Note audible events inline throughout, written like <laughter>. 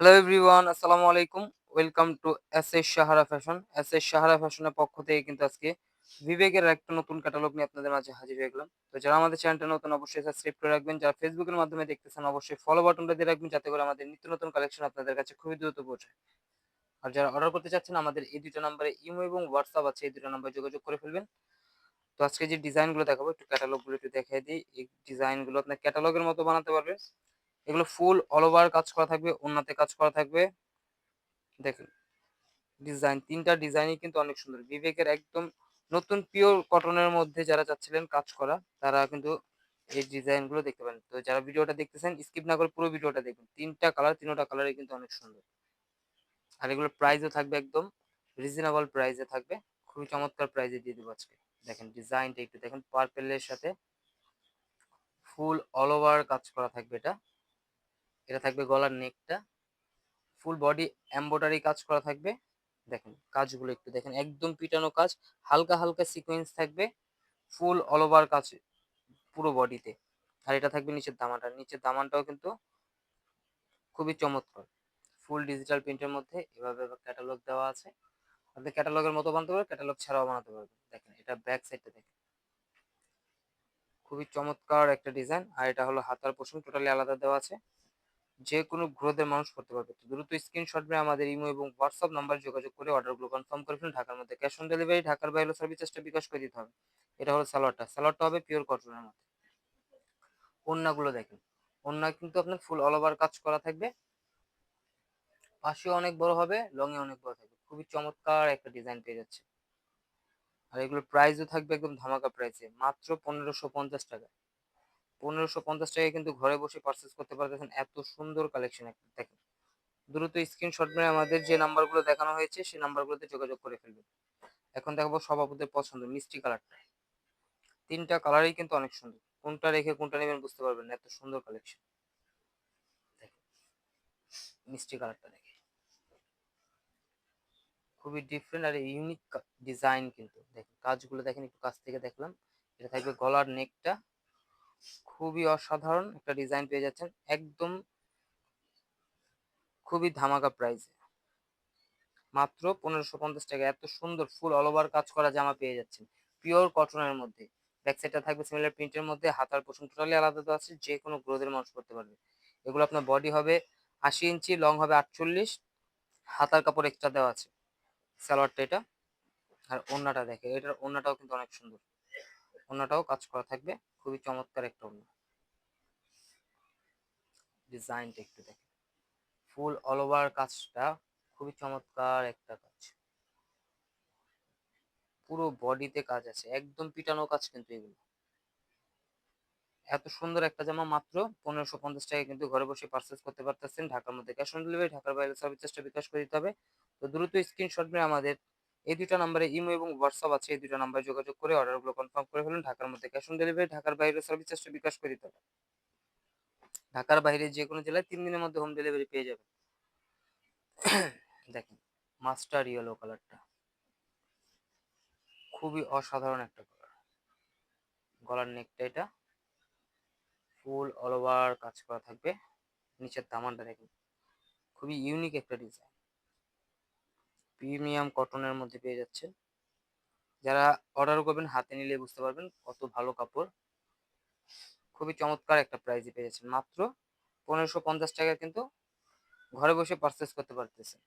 Hello everyone আসসালামু আলাইকুম। Welcome to S S Sahara fashion S S Sahara ফ্যাশনের পক্ষ থেকে কিন্তু আজকে বিবেকের একটা নতুন ক্যাটালগ নিয়ে আপনাদের মাঝে হাজির হয়ে গেলাম। তো যারা আমাদের চ্যানেলটা নতুন, অবশ্যই সাবস্ক্রাইব করে রাখবেন। যারা ফেসবুকের মাধ্যমে দেখতেছেন, অবশ্যই ফলো বাটনটা দিয়ে রাখবেন যাতে করে আমাদের নিত্য নতুন কালেকশন আপনাদের কাছে খুবই দ্রুত পৌঁছায়। আর যারা অর্ডার করতে চাচ্ছেন, আমাদের এই দুটো নাম্বারে ইমো এবং হোয়াটসঅ্যাপ আছে। এই দুটো নাম্বারে যোগাযোগ করে ফেলবেন। তো আজকে যে ডিজাইনগুলো দেখাবো, একটু ক্যাটালগুলো একটু দেখিয়ে দিই। এই ডিজাইনগুলো আপনার ক্যাটালগের মতো বানাতে পারবে এগুলো ফুল অল ওভার কাজ করা থাকবে অন্যতে কাজ করা থাকবে। দেখেন ডিজাইন তিনটা ডিজাইনই কিন্তু অনেক সুন্দর। বিবেকের একদম নতুন পিওর কটনের মধ্যে যারা চাচ্ছিলেন কাজ করা, তারা কিন্তু এই ডিজাইনগুলো দেখতে পারেন। তো যারা ভিডিওটা দেখতেছেন স্কিপ না করে পুরো ভিডিওটা দেখুন। তিনটা কালার তিনটা কালারই কিন্তু অনেক সুন্দর। আর এগুলোর প্রাইসও থাকবে একদম রিজনেবল প্রাইসে থাকবে। খুবই চমৎকার প্রাইসে দিয়ে দেবো আজকে। দেখেন ডিজাইনটা একটু দেখেন পার্পেলের সাথে ফুল অল ওভার কাজ করা থাকবে এটা। এটা থাকবে গলার নেকটা। ফুল বডি এম্বয়ডারি কাজ করা থাকবে। দেখেন, কাজগুলো একটু দেখেন, একদম পিটানো কাজ। হালকা হালকা সিকোয়েন্স থাকবে ফুল অল ওভার কাজ পুরো বডিতে আর এটা থাকবে নিচের দামানটা। নিচের দামানটাও কিন্তু খুবই চমৎকার। ফুল ডিজিটাল প্রিন্টের মধ্যে এভাবে ক্যাটালগ দেওয়া আছে। আপনি ক্যাটালগের মতো বানাতে পারবেন ক্যাটালগ ছাড়াও বানাতে পারবেন। দেখেন, এটা ব্যাক সাইডটা দেখেন। খুবই চমৎকার একটা ডিজাইন আর এটা হলো হাতার পোষণ টোটালি আলাদা দেওয়া আছে। যে কোনো গ্রোথের মানুষ করতে পারবে। দ্রুত স্ক্রিনশট নিয়ে আমাদের ইমো এবং হোয়াটসঅ্যাপ নাম্বার যোগাযোগ করে অর্ডারগুলো কনফার্ম করে ফেলুন। ঢাকার মধ্যে ক্যাশ অন ডেলিভারি ঢাকার বাইরে সার্ভিস চার্জটা বিকাশ করে দিতে হবে। এটা হলো স্যালোয়ারটা স্যালোয়ারটা হবে পিওর কটনের মধ্যে। ওন্নাগুলো দেখেন। ওন্না কিন্তু আপনার ফুল অল ওভার কাজ করা থাকবে। পাশেও অনেক বড় হবে লং এ অনেক বড় থাকবে। খুবই চমৎকার একটা ডিজাইন পেয়ে যাচ্ছে। আর এগুলোর প্রাইসও থাকবে একদম ধামাকা প্রাইসে মাত্র পনেরোশো পঞ্চাশ টাকা। পনেরোশো পঞ্চাশ টাকায় কিন্তু ঘরে বসে পারচেস করতে পারতেছেন এত সুন্দর কালেকশন দেখেন, দ্রুত স্ক্রিনশট মেরে আমাদের যে নাম্বারগুলো দেখানো হয়েছে, সেই নাম্বারগুলোতে যোগাযোগ করে ফেলবেন। এখন দেখাবো সভাপতির পছন্দ, মিষ্টি কালারটা তিনটা কালারই কিন্তু অনেক সুন্দর। কোনটা রেখে কোনটা নেবেন বুঝতে পারবেন এত সুন্দর কালেকশন মিষ্টি কালারটা দেখে খুবই ডিফারেন্ট আর ইউনিক ডিজাইন কিন্তু। দেখেন, কাজগুলো দেখেন, একটু কাছ থেকে দেখলাম। এটা থাকবে গলার নেকটা খুবই অসাধারণ একটা ডিজাইন পেয়ে যাচ্ছেন। একদম খুবই ধামাকা প্রাইসে মাত্র পনেরোশো পঞ্চাশ টাকা। এত সুন্দর ফুল অল ওভার কাজ করা জামা পেয়ে যাচ্ছেন। পিওর কটনের মধ্যে। ব্যাক সাইডটা থাকবে সিমিলার প্রিন্টের মধ্যে। হাতার পোষণ টোটালি আলাদা তো আছে। যে কোনো গ্রোথের মানুষ করতে পারবে। এগুলো আপনার বডি হবে আশি ইঞ্চি লং হবে আটচল্লিশ। হাতার কাপড় এক্সট্রা দেওয়া আছে। সালোয়ারটা এটা। আর ওন্নাটা দেখে এটার ওন্নাটাও কিন্তু অনেক সুন্দর। ওন্নাটাও কাজ করা থাকবে। খুবই চমৎকার একটা ওন্না ডিজাইনটা একটু দেখে ফুল অল ওভার কাজটা খুবই চমৎকার একটা কাজ। পুরো বডিতে কাজ আছে, একদম পিটানো কাজ কিন্তু এগুলো। এত সুন্দর একটা জামা মাত্র পনেরোশো পঞ্চাশ টাকা কিন্তু ঘরে বসে পারচেস করতে পারতেছেন। ঢাকার মধ্যে ক্যাশ অন ডেলিভারি ঢাকার বাইরে সার্ভিস চার্জটা বিকাশ করে দিতে হবে। তো দ্রুত স্ক্রিনশট নিয়ে আমাদের এই দুটা নাম্বারে ইমো এবং হোয়াটসঅ্যাপ আছে, এই দুটো নাম্বারে যোগাযোগ করে অর্ডারগুলো কনফার্ম করে ফেলুন। ঢাকার মধ্যে ক্যাশ অন ডেলিভারি ঢাকার বাইরে সার্ভিস চার্জটা বিকাশ করে দিতে হবে। ঢাকার বাইরে যে কোনো জেলায় তিন দিনের মধ্যে হোম ডেলিভারি পেয়ে যাবেন। <coughs> দেখেন মাস্টার ইয়েলো কালারটা খুবই অসাধারণ একটা কালার গলার নেকটা এটা। ফুল অল ওভার কাজ করা থাকবে। নিচের দামানটা দেখেন। খুবই ইউনিক একটা ডিজাইন প্রিমিয়াম কটনের মধ্যে পেয়ে যাচ্ছেন। যারা অর্ডার করবেন, হাতে নিলে বুঝতে পারবেন কত ভালো কাপড়। খুবই চমৎকার একটা প্রাইজে পেয়ে যাচ্ছেন। মাত্র পনেরোশো পঞ্চাশ টাকা কিন্তু ঘরে বসে পারচেস করতে পারতেছেন।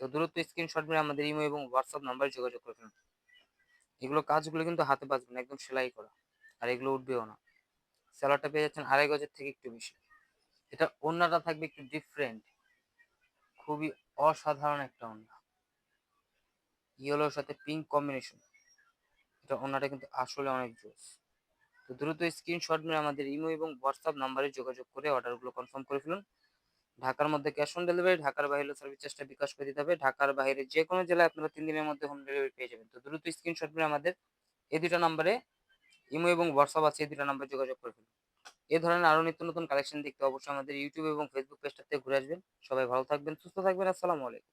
তো দ্রুত স্ক্রিনশট মেরে আমাদের ইমো এবং হোয়াটসঅ্যাপ নাম্বারে যোগাযোগ করবেন এগুলো কাজগুলো কিন্তু হাতে বাঁচবেন একদম সেলাই করা। আর এগুলো উঠবেও না। স্যালাডটা পেয়ে যাচ্ছেন আড়াই গজের থেকে একটু বেশি। এটা অন্যটা থাকবে একটু ডিফারেন্ট খুবই অসাধারণ একটা ওন্না ইয়েলোর সাথে পিঙ্ক কম্বিনেশন এটা ওন্নাটা কিন্তু আসলে অনেক জোস। তো দ্রুত স্ক্রিনশট মেরে আমাদের ইমো এবং হোয়াটসঅ্যাপ নাম্বারে যোগাযোগ করে অর্ডারগুলো কনফার্ম করে ফেলুন। ঢাকার মধ্যে ক্যাশ অন ডেলিভারি ঢাকার বাইরে সার্ভিস বিকাশ করে দিতে হবে। ঢাকার বাইরে যে কোনো জেলায় আপনারা তিন দিনের মধ্যে হোম ডেলিভারি পেয়ে যাবেন। তো দ্রুত স্ক্রিনশট মেরে আমাদের এই দুটো নাম্বারে ইমো এবং হোয়াটসঅ্যাপ আছে, এই দুটো নাম্বার যোগাযোগ করে ফেলুন। এ ধরনের আরও নিত্য নতুন কালেকশন দেখতে অবশ্যই আমাদের ইউটিউব এবং ফেসবুক পেজটাতে ঘুরে আসবেন। সবাই ভালো থাকবেন, সুস্থ থাকবেন। আসসালামু আলাইকুম।